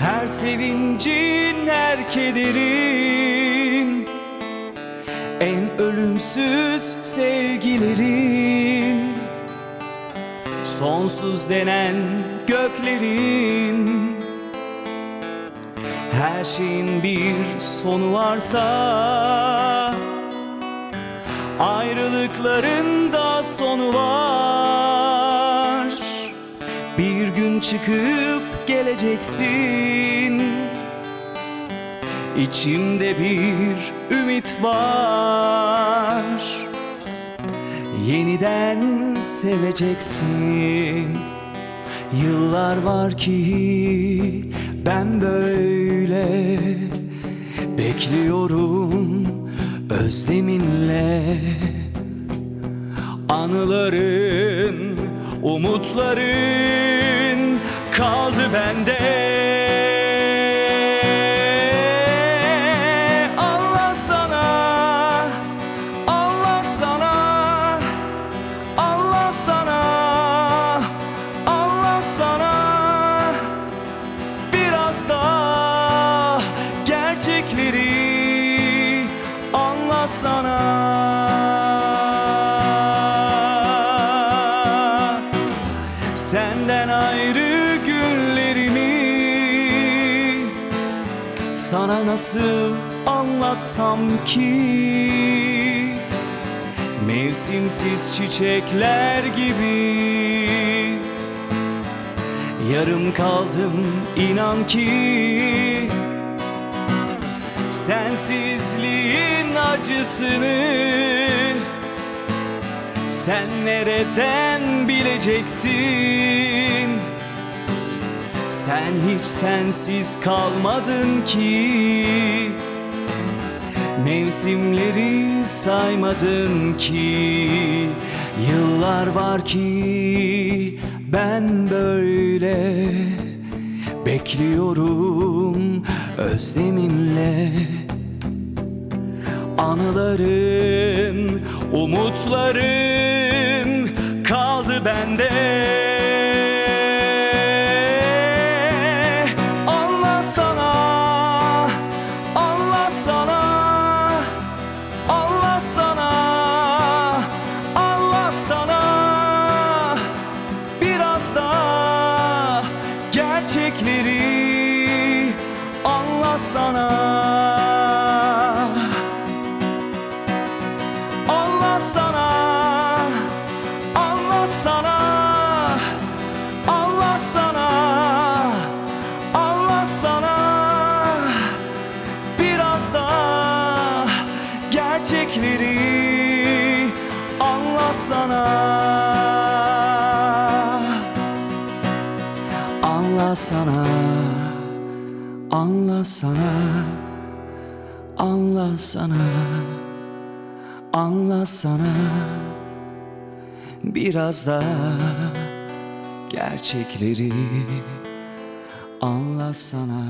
Her sevincin, her kederin. En ölümsüz sevgilerin. Sonsuz denen göklerin. Her şeyin bir sonu varsa Ayrılıkların da sonu var. Bir gün çıkıp geleceksin. İçimde bir ümit var. Yeniden seveceksin. Yıllar var ki ben böyle Bekliyorum özleminle. Anıların, umutların kaldı bende. Allah sana, Allah sana, Allah sana, Allah sana. Biraz da gerçekleri anlasana Senden ayrı Sana nasıl anlatsam ki? Mevsimsiz çiçekler gibi. Yarım kaldım inan ki. Sensizliğin acısını Sen nereden bileceksin Sen hiç sensiz kalmadın ki. Mevsimleri saymadın ki. Yıllar var ki ben böyle Bekliyorum özleminle. Anıların, umutların kaldı bende da gerçekleri anlatsana. Allah sana, Allah sana, Allah sana, Allah sana Biraz da gerçekleri anlasana Anlasana, anlasana, anlasana Anlasana. Biraz da gerçekleri anlasana